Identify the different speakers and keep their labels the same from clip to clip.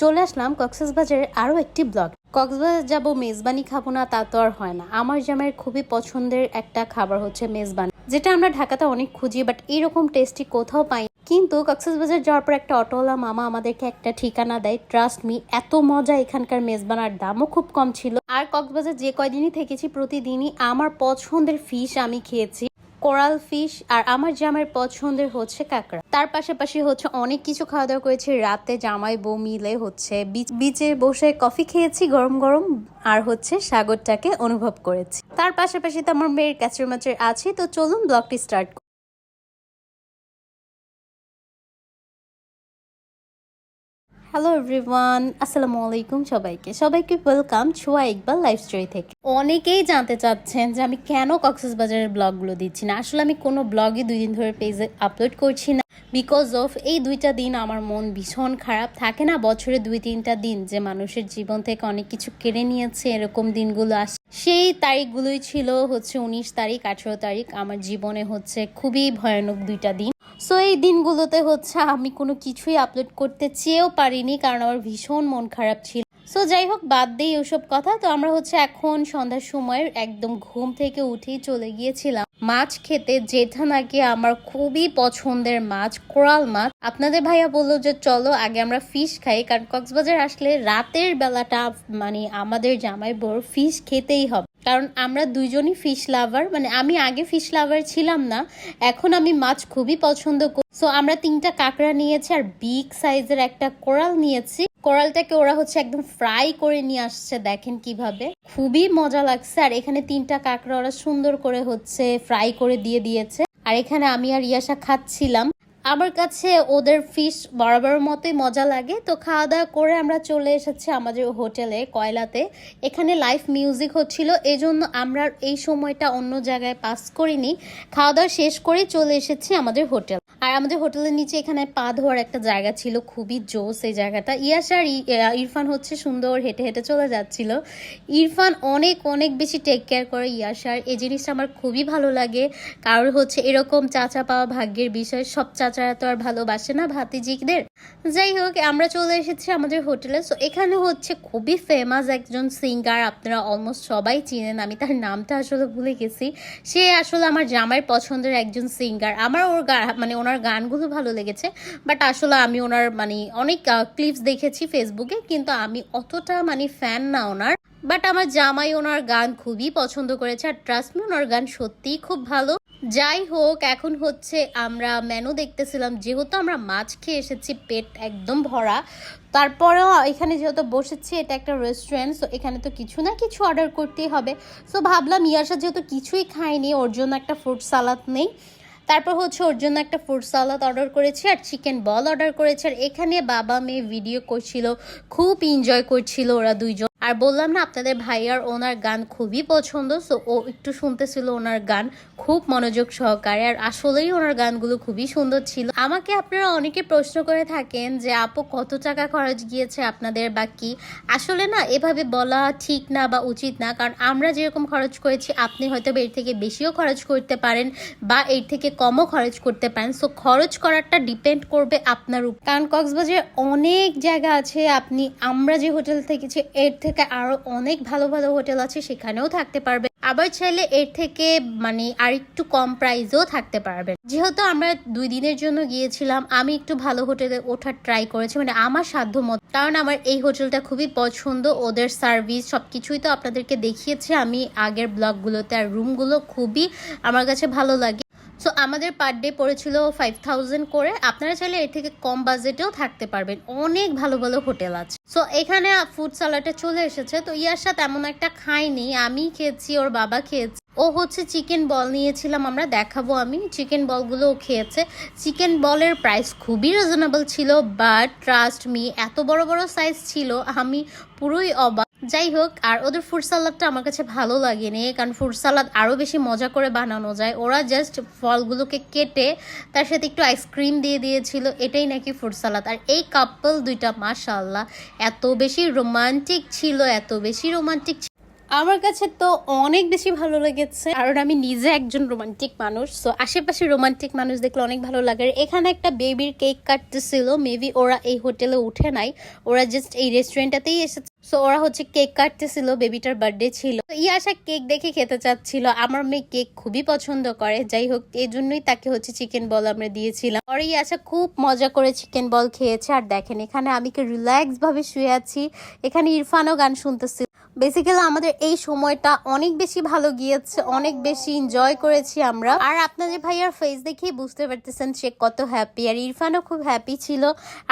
Speaker 1: চলে আসলাম কক্সবাজারের আরও একটি ব্লগ। কক্সবাজার যাব মেজবানি খাব না, তা তো আর হয় না। আমার জামাইয়ের খুবই পছন্দের একটা খাবার হচ্ছে মেজবানি, যেটা আমরা ঢাকাতে অনেক খুঁজি বাট এরকম টেস্টি কোথাও পাই কিন্তু কক্সবাজার যাওয়ার পর একটা অটোওয়ালা মামা আমাদেরকে একটা ঠিকানা দেয় ট্রাস্ট মি এত মজা এখানকার মেজবানার দামও খুব কম ছিল। আর কক্সবাজার যে কয়দিনই থেকেছি, প্রতিদিনই আমার পছন্দের ফিশ আমি খেয়েছি। কোরাল ফিশ আর আমার জামাইয়ের পছন্দের হচ্ছে কাঁকড়া। তার পাশাপাশি হচ্ছে অনেক কিছু খাওয়া দাওয়া করেছি। রাতে জামাই বউ মিলে হচ্ছে বিচ- বসে কফি খেয়েছি গরম গরম আর হচ্ছে সাগরটাকে অনুভব করেছি। তার পাশাপাশি তো আমার মেয়ের ক্যাচের মাচের আছে। তো চলুন ব্লগটি স্টার্ট হ্যালো এভরিওয়ান আসসালামু আলাইকুম সবাইকে। সবাইকে ওয়েলকাম ছোয়া ইকবাল লাইফ স্টোরি থেকে। অনেকেই জানতে চাচ্ছেন যে আমি কেন কক্সবাজারের ব্লগগুলো দিচ্ছি না। আসলে আমি কোনো ব্লগই দুই দিন ধরে পেজে আপলোড করছি না। বিকজ অফ এই দুইটা দিন আমার মন ভীষণ খারাপ। থাকে না, বছরে দুই, তিনটা দিন যে মানুষের জীবন থেকে অনেক কিছু কেড়ে নিয়েছে, এরকম দিনগুলো আসে সেই তারিখগুলোই ছিল হচ্ছে উনিশ তারিখ, আঠেরো তারিখ। আমার জীবনে হচ্ছে খুবই ভয়ানক দুইটা দিন। সো এই দিনগুলোতে হচ্ছে আমি কোনো কিছুই আপলোড করতে চেয়েও পারিনি, কারণ আমার ভীষণ মন খারাপ ছিল। সো যাই হোক, বাদ দিই ওসব কথা। তো আমরা হচ্ছে এখন সন্ধ্যার সময় একদম ঘুম থেকে উঠেই চলে গিয়েছিলাম। মাছ খেতে যেটা নাকি আমার খুবই পছন্দের মাছ, কোরাল মাছ। আপনাদের ভাইয়া বলল যে, চলো, আগে আমরা ফিশ খাই। কারণ কক্সবাজার আসলে রাতের বেলাটা মানে আমাদের জামাই বোর ফিশ খেতেই হবে। কারণ আমরা দুইজনই ফিশ লাভার মানে আমি আগে ফিশ লাভার ছিলাম না, এখন আমি মাছ খুবই পছন্দ করি। সো আমরা তিনটা কাঁকড়া নিয়েছি আর বিগ সাইজের একটা কোরাল নিয়েছি। কোরালটাকে ওরা হচ্ছে একদম ফ্রাই করে নিয়ে আসছে, দেখেন কীভাবে। খুবই মজা লাগছে, আর এখানে তিনটা কাঁকড়া ওরা সুন্দর করে হচ্ছে ফ্রাই করে দিয়ে দিয়েছে। আর এখানে আমি আর ইয়াসা খাচ্ছিলাম। আমার কাছে ওদের ফিশ বরাবর মতোই মজা লাগে। তো খাওয়া দাওয়া করে আমরা চলে এসেছি আমাদের হোটেলে, কয়লাতে। এখানে লাইভ মিউজিক হচ্ছিল এই জন্য আমরা এই সময়টা অন্য জায়গায় পাস করিনি। খাওয়া দাওয়া শেষ করে চলে এসেছি আমাদের হোটেল। আমাদের হোটেলের নিচে এখানে পা ধোয়ার একটা জায়গা ছিল, খুবই জোস এই জায়গাটা। ইয়াস আর ইরফান হচ্ছে সুন্দর, হেঁটে হেঁটে চলে যাচ্ছিল। ইরফান অনেক অনেক বেশি টেক কেয়ার করে ইয়াসার এই জিনিসটা আমার খুবই ভালো লাগে। কারোর হচ্ছে এরকম চাচা পাওয়া ভাগ্যের বিষয়, সব চাচারা তো আর ভালোবাসে না ভাতিজিকদের যাই হোক, আমরা চলে এসেছি আমাদের হোটেলে। সো এখানে হচ্ছে খুবই ফেমাস একজন সিঙ্গার আপনারা অলমোস্ট সবাই চিনেন, আমি তার নামটা আসলে ভুলে গেছি। সে আসলে আমার জামাইয়ের পছন্দের একজন সিঙ্গার আমার ওর মানে ওনার গানগুলো ভালো লেগেছে বাট আসলে আমি ওনার মানে অনেক ক্লিপস দেখেছি ফেসবুকে কিন্তু আমি অতটা মানে ফ্যান না ওনার বাট আমার জামাই ওনার গান খুবই পছন্দ করেছে, আর ট্রাস্ট মি ওনার গান সত্যিই খুব ভালো। যাই হোক, এখন হচ্ছে আমরা মেনু দেখতেছিলাম, যেহেতু আমরা মাছ খেয়ে এসেছি, পেট একদম ভরা, তারপরেও এখানে যেহেতু বসেছি, এটা একটা রেস্টুরেন্ট সো এখানে তো কিছু না কিছু অর্ডার করতেই হবে। সো ভাবলাম, ইয়াসা যেহেতু কিছুই খায়নি, ওর জন্য একটা ফ্রুট সালাদ নেই। তারপর হচ্ছে ওর জন্য একটা ফুড সালাদ অর্ডার করেছি আর চিকেন বল অর্ডার করেছি। আর এখানে বাবা মেয়ে ভিডিও করছিল, খুব এনজয় করছিল ওরা দুইজন। আর বললাম না, আপনাদের ভাইয়ার ওনার গান খুবই পছন্দ সো ও একটু শুনতেছিল ওনার গান, খুব মনোযোগ সহকারে, আর আসলেই ওনার গানগুলো খুবই সুন্দর ছিল। আমাকে আপনারা অনেকে প্রশ্ন করে থাকেন যে, আপু, কত টাকা খরচ গিয়েছে আপনাদের বা কি? আসলে না, এভাবে বলা ঠিক না বা উচিত না, কারণ আমরা যেরকম খরচ করেছি, আপনি হয়তো এর থেকে বেশিও খরচ করতে পারেন বা এর থেকে কমও খরচ করতে পারেন সো খরচ করারটা ডিপেন্ড করবে আপনার উপর। কারণ কক্সবাজারে অনেক জায়গা আছে, আপনি, আমরা যে হোটেল থেকেছি, এর থেকে আরও অনেক ভালো ভালো হোটেল আছে, সেখানেও থাকতে পারবে আবার চাইলে এর থেকে মানে আর একটু কম প্রাইসেও থাকতে পারবেন। যেহেতু আমরা দুই দিনের জন্য গিয়েছিলাম, আমি একটু ভালো হোটেলে ওঠার ট্রাই করেছি মানে আমার সাধ্য মতো। কারণ আমার এই হোটেলটা খুবই পছন্দ, ওদের সার্ভিস সবকিছুই তো আপনাদেরকে দেখিয়েছি। আমি আগের ব্লগগুলোতে আর রুমগুলো খুবই আমার কাছে ভালো লাগে। সো আমাদের পার ডে পড়েছিল ফাইভ থাউজেন্ড করে। আপনারা চাইলে এর থেকে কম বাজেটেও থাকতে পারবেন। অনেক ভালো ভালো হোটেল আছে। সো এখানে ফুড সালাডে চলে এসেছে। তো ইয়ার সাথে এমন একটা খাইনি আমি খেয়েছি, ওর বাবা খেয়েছে। ও হচ্ছে চিকেন বল নিয়েছিলাম, আমরা দেখাবো আমি। চিকেন বলগুলো ও খেয়েছে। চিকেন বলের প্রাইস খুবই রিজনেবল ছিল বাট ট্রাস্ট মি এত বড় বড় সাইজ ছিল, আমি পুরোই অবাক। যাই হোক, আর ওদের ফ্রুট সালাদটা আমার কাছে ভালো লাগেনি, কারণ ফ্রুট সালাদ আরও বেশি মজা করে বানানো যায়। ওরা জাস্ট ফলগুলোকে কেটে তার সাথে একটু আইসক্রিম দিয়ে দিয়েছিল, এটাই নাকি ফ্রুট সালাদ আর এই কাপল দুইটা মাশাল্লাহ এত বেশি রোমান্টিক ছিল, এত বেশি রোমান্টিক আমার কাছে তো অনেক বেশি ভালো লেগেছে। কারণ আমি নিজে একজন রোমান্টিক মানুষ সো আশেপাশে রোমান্টিক মানুষ দেখলে অনেক ভালো লাগে। এখানে একটা বেবির কেক কাটতেছিল মেবি ওরা এই হোটেলে উঠে নাই, ওরা জাস্ট এই রেস্টুরেন্টটাতেই এসেছে। সো ওরা হচ্ছে কেক কাটতেছিল বেবিটার বার্থডে ছিল। তো ইয়াশা কেক দেখে খেতে চাচ্ছিল, আমার মেয়ে কেক খুবই পছন্দ করে, যাই হোক এই জন্যই তাকে হচ্ছে চিকেন বল আমরা দিয়েছিলাম। আর ইয়াশা খুব মজা করে চিকেন বল খেয়েছে, আর দেখেন এখানে আমি কি রিল্যাক্স ভাবে শুয়ে আছি। এখানে ইরফানও গান শুনতেছিল। বেসিক্যালি আমাদের এই সময়টা অনেক বেশি ভালো গিয়েছে, অনেক বেশি এনজয় করেছি আমরা। আর আপনাদের ভাইয়ার ফেস দেখেই বুঝতে পারতেছেন সে কত হ্যাপি আর ইরফানও খুব হ্যাপি ছিল।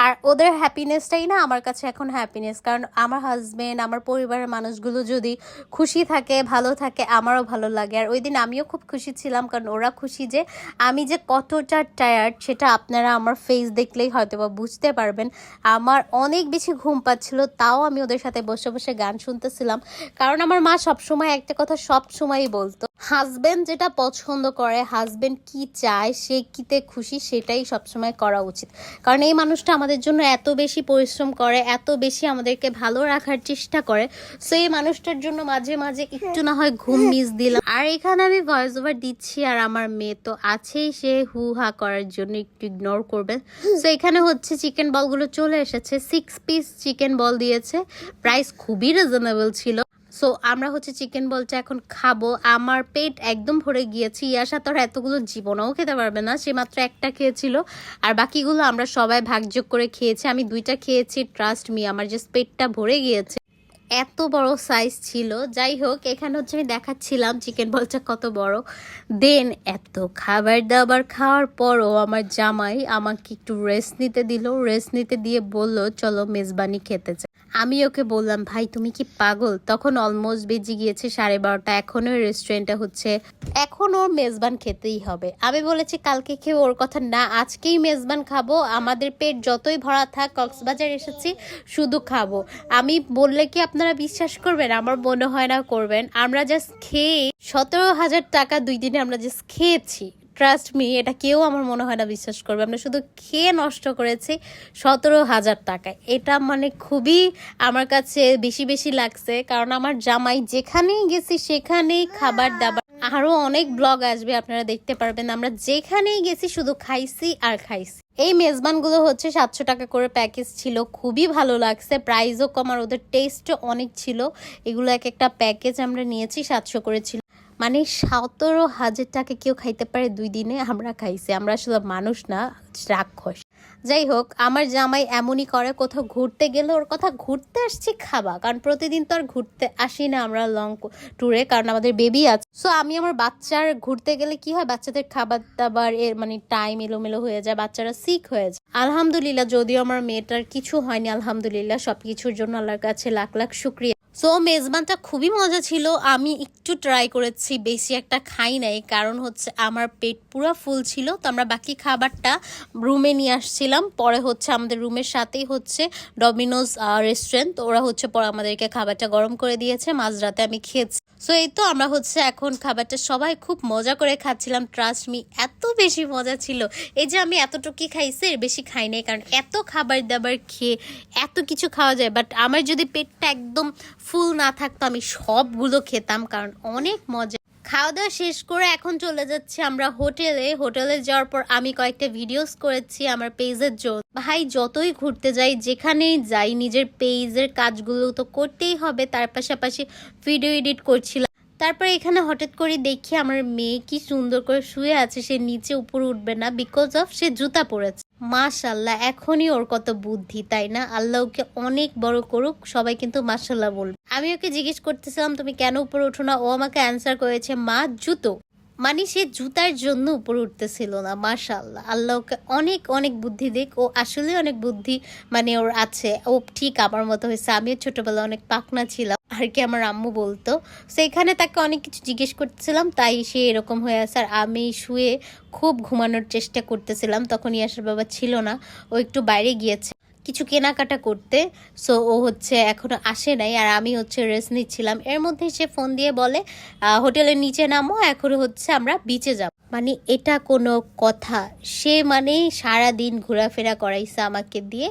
Speaker 1: আর ওদের হ্যাপিনেসটাই না আমার কাছে এখন হ্যাপিনেস কারণ আমার হাজবেন্ড আমার পরিবারের মানুষগুলো যদি খুশি থাকে, ভালো থাকে, আমারও ভালো লাগে। আর ওই দিন আমিও খুব খুশি ছিলাম, কারণ ওরা খুশি যে আমি যে কতটা টায়ার্ড সেটা আপনারা আমার ফেস দেখলেই হয়তো বা বুঝতে পারবেন। আমার অনেক বেশি ঘুম পাচ্ছিল, তাও আমি ওদের সাথে বসে বসে গান শুনতেছিলাম। কারণ আমার মা সবসময় একটা কথা সব সময়ই বলতো। হাজবেন্ড যেটা পছন্দ করে হাজবেন্ড কি চায়, সে কিতে খুশি, সেটাই সবসময় করা উচিত। কারণ এই মানুষটা আমাদের জন্য এত বেশি পরিশ্রম করে, এত বেশি আমাদেরকে ভালো রাখার চেষ্টা করে। সো এই মানুষটার জন্য মাঝে মাঝে একটু না হয় ঘুম মিস দিলাম। আর এখানে আমি ভয়েস ওভার দিচ্ছি আর আমার মেয়ে তো আছেই, সে হু হা করার জন্য একটু ইগনোর করবে। সো এখানে হচ্ছে চিকেন বলগুলো চলে এসেছে সিক্স পিস চিকেন বল দিয়েছে। প্রাইস খুবই রিজনেবল ছিল। সো আমরা হচ্ছে চিকেন বলটা এখন খাব। আমার পেট একদম ভরে গিয়েছে। ইয়াসা তোর এতগুলো জীবনেও খেতে পারবে না। সে মাত্র একটা খেয়েছিল। আর বাকিগুলো আমরা সবাই ভাগযোগ করে খেয়েছি। আমি দুইটা খেয়েছি ট্রাস্ট মি আমার যে পেটটা ভরে গিয়েছে। এত বড় সাইজ ছিল। যাই হোক, এখানে হচ্ছে আমি দেখাচ্ছিলাম চিকেন বলটা কত বড়। দেন এত খাবার দাবার খাওয়ার পরও আমার জামাই আমাকে একটু রেস্ট নিতে দিল। রেস্ট নিতে দিয়ে বলল, চলো মেজবানি খেতে চাই আমি ওকে বললাম, ভাই, তুমি কি পাগল? তখন অলমোস্ট বেজে গিয়েছে সাড়ে বারোটা। এখনও রেস্টুরেন্টটা হচ্ছে। এখন ওর মেজবান খেতেই হবে। আমি বলেছি, কালকে খেয়ে ওর কথা না, আজকেই মেজবান খাব। আমাদের পেট যতই ভরা থাক, কক্সবাজার এসেছি, শুধু খাব। আমি বললে কি আপনারা বিশ্বাস করবেন? আমার মনে হয় না করবেন। আমরা জাস্ট খেয়ে সতেরো হাজার টাকা দুই দিনে আমরা জাস্ট খেয়েছি। ট্রাস্ট মি এটা কেউ আমার মনে হয় না বিশ্বাস করবে। আমরা শুধু খেয়ে নষ্ট করেছি সতেরো হাজার টাকায় এটা মানে খুবই আমার কাছে বেশি বেশি লাগছে, কারণ আমার জামাই যেখানেই গেছি সেখানেই খাবার দাবার। আরও অনেক ব্লগ আসবে, আপনারা দেখতে পারবেন। আমরা যেখানেই গেছি শুধু খাইছি আর খাইছি। এই মেজবানগুলো হচ্ছে সাতশো টাকা করে প্যাকেজ ছিল, খুবই ভালো লাগছে। প্রাইসও কম আর ওদের টেস্টও অনেক ছিল। এগুলো এক একটা প্যাকেজ আমরা নিয়েছি, সাতশো করে ছিল। মানে সতেরো হাজার টাকা কেউ খাইতে পারে দুই দিনে, আমরা খাইছি। আমরা আসলে মানুষ না, রাক্ষস। যাই হোক, আমার জামাই এমনই করে, কোথাও ঘুরতে গেলে ওর কথা ঘুরতে আসছি খাবা, কারণ প্রতিদিন তো আর ঘুরতে আসি না আমরা লং ট্যুরে কারণ আমাদের বেবি আছে। সো আমি আমার বাচ্চার ঘুরতে গেলে কি হয়, বাচ্চাদের খাবার দাবার এর মানে টাইম এলোমেলো হয়ে যায়, বাচ্চারা সিক হয়ে যায়। আলহামদুলিল্লাহ, যদিও আমার মেয়েটার কিছু হয়নি, আলহামদুলিল্লাহ সব কিছুর জন্য আল্লাহর কাছে লাখ লাখ শুক্রিয়া। সো মেজবানটা খুবই মজা ছিল। আমি একটু ট্রাই করেছি, বেশি একটা খাই নাই। কারণ হচ্ছে আমার পেট পুরো ফুল ছিল। তো আমরা বাকি খাবারটা রুমে নিয়ে আসছিলাম। পরে হচ্ছে আমাদের রুমের সাথেই হচ্ছে ডমিনোজ রেস্টুরেন্ট ওরা হচ্ছে পরে আমাদেরকে খাবারটা গরম করে দিয়েছে। মাঝরাতে আমি খেয়েছি। সো এই তো আমরা হচ্ছে এখন খাবারটা সবাই খুব মজা করে খাচ্ছিলাম। ট্রাস্ট মি এত বেশি মজা ছিল। এই যে আমি এতটুকুই খাইছি, এর বেশি খাই নাই। কারণ এত খাবার দাবার খেয়ে এত কিছু খাওয়া যায়। বাট আমার যদি পেটটা একদম ফুল না থাকতো আমি সবগুলো খেতাম, কারণ অনেক মজা। খাওয়া দাওয়া শেষ করে এখন চলে যাচ্ছি আমরা হোটেলে। হোটেলে যাওয়ার পর আমি কয়েকটা ভিডিওস করেছি আমার পেজের জন্য ভাই, যতই ঘুরতে যাই, যেখানেই যাই, নিজের পেজের কাজগুলো তো করতেই হবে। তার পাশাপাশি ভিডিও এডিট করছিলাম। তারপরে এখানে হঠাৎ করে দেখি আমার মেয়ে কি সুন্দর করে শুয়ে আছে, সে নিচে উপরে উঠবে না বিকজ অফ সে জুতা পরেছে। মাশাল্লাহ এখনই ওর কত বুদ্ধি, তাই না? আল্লাহ ওকে অনেক বড় করুক, সবাই কিন্তু মাশাল্লাহ বলবে। আমি ওকে জিজ্ঞেস করতেছিলাম, তুমি কেন উপরে উঠো না? ও আমাকে অ্যান্সার করেছে, মা, জুতো। মানে সে জুতার জন্য উপরে উঠতেছিল না মাশাল্লাহ আল্লাহ ওকে অনেক অনেক বুদ্ধি দিক ও আসলে অনেক বুদ্ধি মানে ওর আছে। ও ঠিক আমার মতো হয়েছে আমিও ছোটবেলা অনেক পাকনা ছিলাম। আর কি আমার আম্মু বলতো। সেখানে তাকে অনেক কিছু জিজ্ঞেস করতেছিলাম, তাই সে এরকম হয়ে আছে। আর আমি শুয়ে খুব ঘুমানোর চেষ্টা করতেছিলাম তখন ইয়াসের বাবা ছিল না, ও একটু বাইরে গিয়েছে। কিছু কেনাকাটা করতে। সো ও হচ্ছে এখনও আসে নাই আর আমি হচ্ছে রেস্ট নিচ্ছিলাম। এর মধ্যে সে ফোন দিয়ে বলে হোটেলের নিচে নামো, এখন হচ্ছে আমরা বিচে যাব। মানে এটা কোনো কথা। সে মানে সারা দিন ঘোরাফেরা করাইছে আমাকে দিয়ে।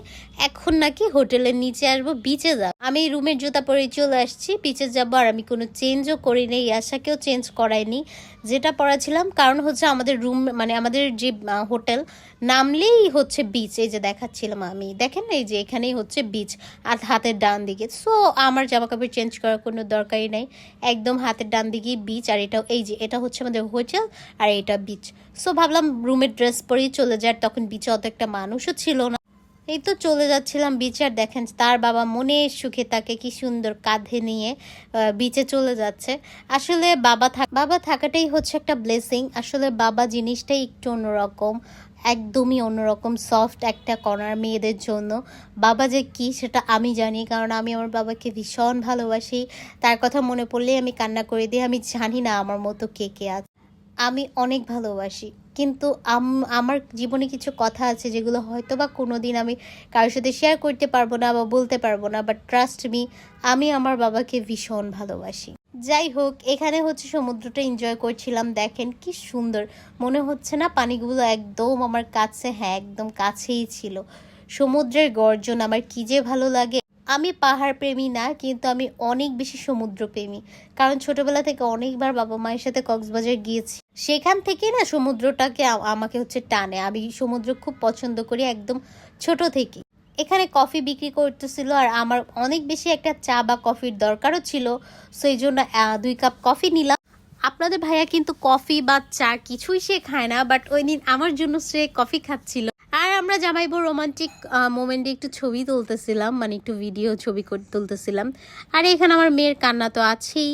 Speaker 1: এখন নাকি হোটেলের নিচে আসব বিচে যাব। আমি রুমের জুতা পরে চলে আসছি বিচে যাব আর আমি কোনো চেঞ্জও করি নেই, আশাকেও চেঞ্জ করাইনি। যেটা পড়াছিলাম, কারণ হচ্ছে আমাদের রুম মানে আমাদের যে হোটেল নামলেই হচ্ছে বিচ এই যে দেখাচ্ছিলাম আমি। দেখেন এই যে এখানেই হচ্ছে বিচ আর হাতের ডান দিকে। সো আমার জামা কাপড় চেঞ্জ করার কোনো দরকারই নাই। একদম হাতের ডান দিকেই বিচ আর এটা এই যে, এটা হচ্ছে আমাদের হোটেল আর এটা বিচ সো ভাবলাম রুমের ড্রেস পরেই চলে যায় তখন বিচে অত একটা মানুষও ছিল না। এই তো চলে যাচ্ছিলাম বিচে আর দেখেন, তার বাবা মনের সুখে তাকে কি সুন্দর কাঁধে নিয়ে বিচে চলে যাচ্ছে। আসলে বাবা বাবা থাকাটাই হচ্ছে একটা ব্লেসিং আসলে বাবা জিনিসটাই একটু অন্যরকম। একদমই অন্যরকম সফট একটা কর্নার মেয়েদের জন্য। বাবা যে কি সেটা আমি জানি, কারণ আমি আমার বাবাকে ভীষণ ভালোবাসি। তার কথা মনে পড়লেই আমি কান্না করে দিই, আমি জানি না আমার মতো কে কে আছে। আমি অনেক ভালোবাসি। কিন্তু আম- আমার জীবনে কিছু কথা আছে যেগুলো হয়তো বা কোনো দিন আমি কারোর সাথে শেয়ার করতে পারব না বা বলতে পারব না বাট ট্রাস্ট মি আমি আমার বাবাকে ভীষণ ভালোবাসি। যাই হোক, এখানে হচ্ছে সমুদ্রটা এনজয় করছিলাম, দেখেন কি সুন্দর। মনে হচ্ছে না পানিগুলো একদম আমার কাছে হ্যাঁ একদম কাছেই ছিল। সমুদ্রের গর্জন আমার কি যে ভালো লাগে। আমি পাহাড় প্রেমী না, কিন্তু আমি অনেক বেশি সমুদ্র প্রেমী কারণ ছোটবেলা থেকে অনেকবার বাবা মায়ের সাথে কক্সবাজার গিয়েছি। সেখান থেকে না সমুদ্রটাকে আমাকে হচ্ছে টানে। আমি সমুদ্র খুব পছন্দ করি একদম ছোট থেকে এখানে কফি বিক্রি করতেছিল আর আমার অনেক বেশি একটা চা বা কফির দরকারও ছিল সো এই জন্য দুই কাপ কফি নিলাম। আপনাদের ভাইয়া কিন্তু কফি বা চা কিছুই সে খায় না, বাট ওই দিন আমার জন্য সে কফি খাচ্ছিল। আমরা জামাইবো রোমান্টিক মোমেন্টে একটু ছবি তুলতেছিলাম মানে একটু ভিডিও ছবি তুলতেছিলাম। আর এখানে আমার মেয়ের কান্না তো আছেই।